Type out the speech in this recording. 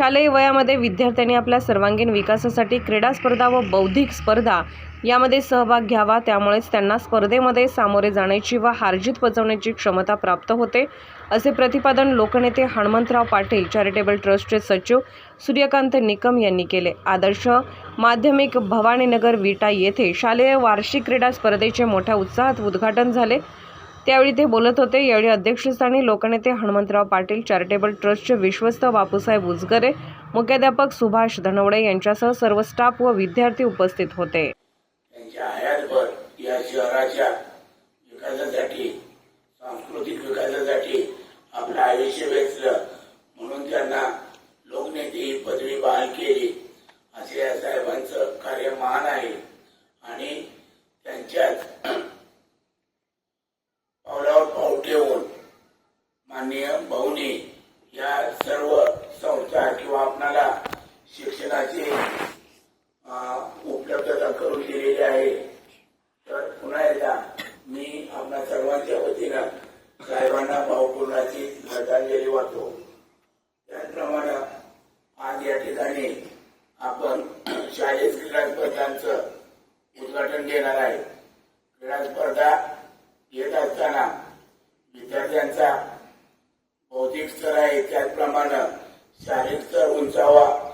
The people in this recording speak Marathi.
शालेय वयामध्ये विद्यार्थ्यांनी आपल्या सर्वांगीण विकासासाठी क्रीडा स्पर्धा व बौद्धिक स्पर्धा यामध्ये सहभाग घ्यावा. त्यामुळेच त्यांना स्पर्धेमध्ये सामोरे जाण्याची व हारजीत पचवण्याची क्षमता प्राप्त होते. असे प्रतिपादन लोकनेते हनुमंतराव पाटील चॅरिटेबल ट्रस्टचे सचिव सूर्यकांत निकम यांनी केले. आदर्श माध्यमिक भवानीनगर विटा येथे शालेय वार्षिक क्रीडा स्पर्धेचे मोठ्या उत्साहात उद्घाटन झाले. त्यावेळी ते बोलत होते यावेळी अध्यक्षस्थानी लोकनेते हनुमंतराव पाटील चॅरिटेबल ट्रस्टचे विश्वस्त बापूसाहेब उजगरे मुख्याध्यापक सुभाष धनवडे यांच्यासह सर्व स्टाफ व विद्यार्थी उपस्थित होते. या शहराच्या विकासासाठी सांस्कृतिक विकासासाठी आपलं आयुष्य वेचलं. म्हणून त्यांना लोकनेते ही पदवी बहाल केली. बहुनी या सर्व संस्था किंवा आपणाला शिक्षणाची उपलब्धता करून दिलेली आहे. तर पुन्हा एकदा मी आपल्या सर्वांच्या वतीनं साहेबांना भावपूर्णाची श्रद्धांजली वाहतो. त्याचप्रमाणे आज या ठिकाणी आपण शालेय क्रीडा स्पर्धांचं उद्घाटन घेणार आहे. क्रीडा स्पर्धा घेत असताना विद्यार्थ्यांचा बौद्धिक स्तर आहे त्याचप्रमाणे शारीरिक स्तर उंचावा.